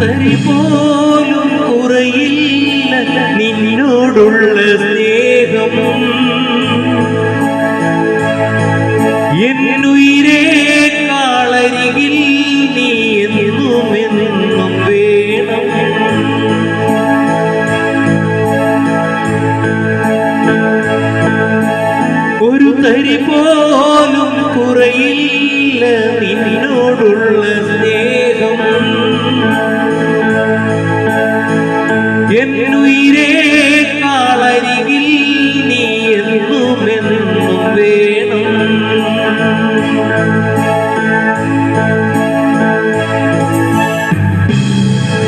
തരി പോലും കുറയില്ല നിന്നോടുള്ള സ്നേഹം. എന്നുയിരേ കാളരികിൽ നീ എന്നും എന്നും വേണം. ഒരു തരി പോലും കുറയില്ല നിന്നോടുള്ള സ്നേഹം എന്നുയിരേ കാളരികിൽ നീ എന്നും എന്നും വേണം.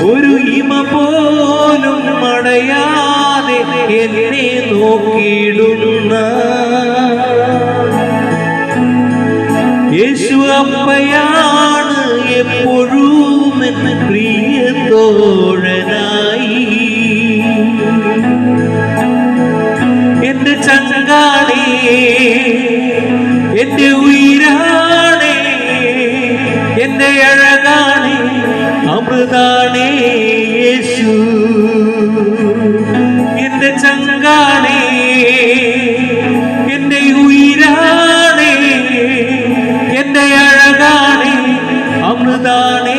ഒരു ഇമ പോലും മടയാതെ എന്നെ നോക്കിയിടുന്ന യേശു അപ്പയാണ് ప్రభుదానే